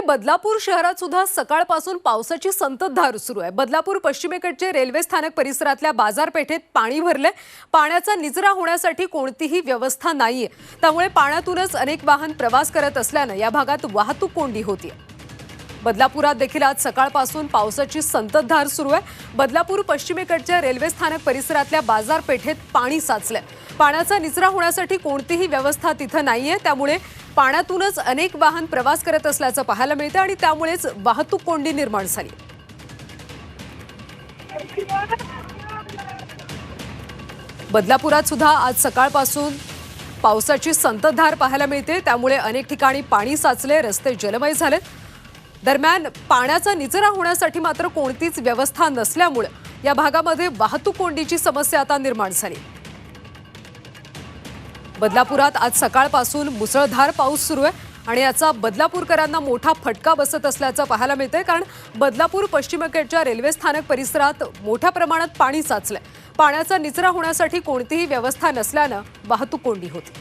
बदलापूर शहरात सुद्धा सकाळपासून पावसाची संततधार सुरू आहे. बदलापूर पश्चिमेकडचे रेल्वे स्थानक परिसरातल्या बाजारपेठेत पाणी भरले पाण्याचा निचरा होण्यासाठी कोणतीही व्यवस्था नाहीये. त्यामुळे पाण्यातूनच अनेक वाहन प्रवास करत असल्यानं या भागात वाहतूक कोंडी होती बदलापुरात देखील आज सकाळपासून पावसाची संततधार सुरू आहे. बदलापूर पश्चिमेकडच्या रेल्वे स्थानक परिसरातल्या बाजारपेठेत पाणी साचलंय. पाण्याचा निचरा होण्यासाठी कोणतीही व्यवस्था तिथं नाहीये. त्यामुळे पाण्यातूनच अनेक वाहन प्रवास करत असल्याचं पाहायला मिळतं आणि त्यामुळेच वाहतूक कोंडी निर्माण झाली. बदलापुरात सुद्धा आज सकाळपासून पावसाची संततधार पाहायला मिळते. त्यामुळे अनेक ठिकाणी पाणी साचले रस्ते जलमय झालेत. दरम्यान पाण्याचा निचरा होण्यासाठी मात्र कोणतीच व्यवस्था नसल्यामुळे या भागामध्ये वाहतूक कोंडीची समस्या आता निर्माण झाली. बदलापुरात आज सकाळपासून मुसळधार पाऊस सुरू आहे आणि याचा बदलापूरकरांना मोठा फटका बसत असल्याचं पाहायला मिळतंय कारण बदलापूर पश्चिमेकडच्या रेल्वे स्थानक परिसरात मोठ्या प्रमाणात पाणी साचलंय. पाण्याचा निचरा होण्यासाठी कोणतीही व्यवस्था नसल्यानं वाहतूक कोंडी होती.